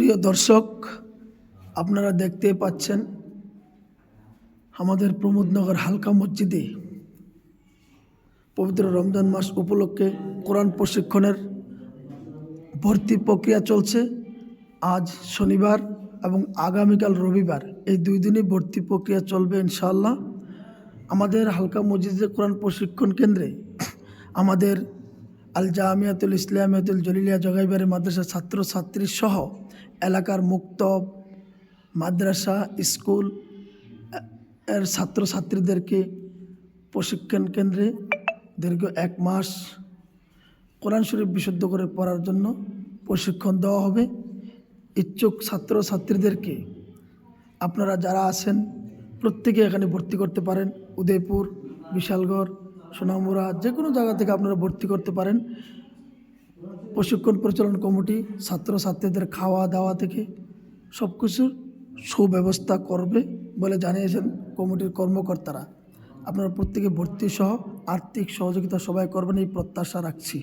প্রিয় দর্শক, আপনারা দেখতে পাচ্ছেন আমাদের প্রমোদনগর হালকা মসজিদে পবিত্র রমজান মাস উপলক্ষে কোরআন প্রশিক্ষণের ভর্তি প্রক্রিয়া চলছে। আজ শনিবার এবং আগামীকাল রবিবার এই দুই দিনই ভর্তি প্রক্রিয়া চলবে ইনশাআল্লাহ। আমাদের হালকা মসজিদে কোরআন প্রশিক্ষণ কেন্দ্রে আমাদের আল জামিয়াতুল ইসলামিয়াতুল জলিলিয়া জগাইবাড়ি মাদ্রাসা ছাত্রছাত্রী সহ এলাকার মুক্তব মাদ্রাসা, স্কুল, এর ছাত্রছাত্রীদেরকে প্রশিক্ষণ কেন্দ্রে দীর্ঘ এক মাস কোরআন শরীফ বিশুদ্ধ করে পড়ার জন্য প্রশিক্ষণ দেওয়া হবে। ইচ্ছুক ছাত্রছাত্রীদেরকে আপনারা যারা আছেন, প্রত্যেকে এখানে ভর্তি করতে পারেন। উদয়পুর, বিশালগড় সোনামুড়া যে কোনো জায়গা থেকে আপনারা ভর্তি করতে পারেন। প্রশিক্ষণ পরিচালন কমিটি, ছাত্রছাত্রীদের খাওয়া দাওয়া থেকে সব কিছুর সুব্যবস্থা করবে বলে জানিয়েছেন কমিটির কর্মকর্তারা। আপনারা প্রত্যেকে ভর্তি সহ আর্থিক সহযোগিতা সবাই করবেন, এই প্রত্যাশা রাখছি।